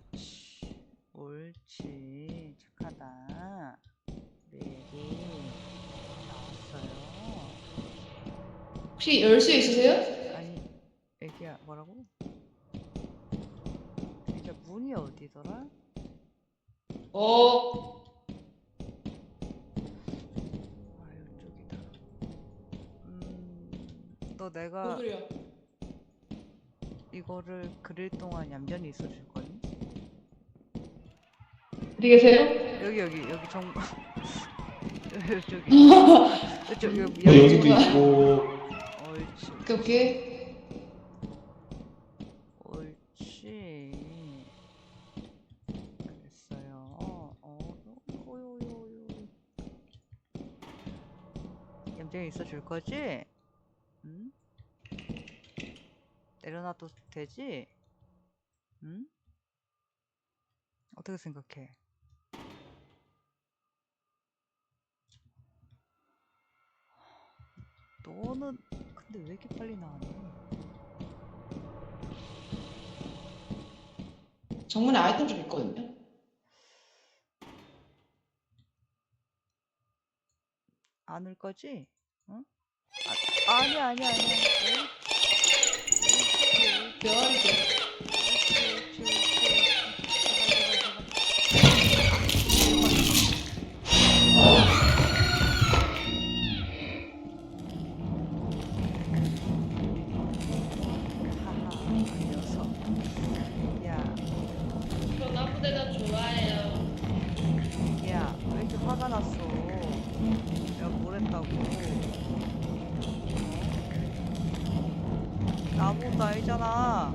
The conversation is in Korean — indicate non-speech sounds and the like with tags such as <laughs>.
옳지 옳지 착하다 우리 애기 나왔어요 혹시 열 수 있으세요? 아니 애기야 뭐라고? 진짜 문이 어디더라? 어 아 이쪽이다 음너 내가 뭐 이거를 그릴 동안 얌전히 있어줄 거야? 어디 계세요? 여기 여기 여기 정 <laughs> 여기 이쪽 여기 어, 여기 여기도 있고 옳지 오케이, 오케이. 옳지 그랬어요 어 요요요요 얌전히 있어 줄 거지? 응? 내려놔도 되지? 응? 어떻게 생각해? 너는 근데 왜 이렇게 빨리 나왔니? 정문에 아이템 좀 있거든요. 안 올 거지? 응? 아, 아니야 아니야 아니 된다고. 나보다 알잖아.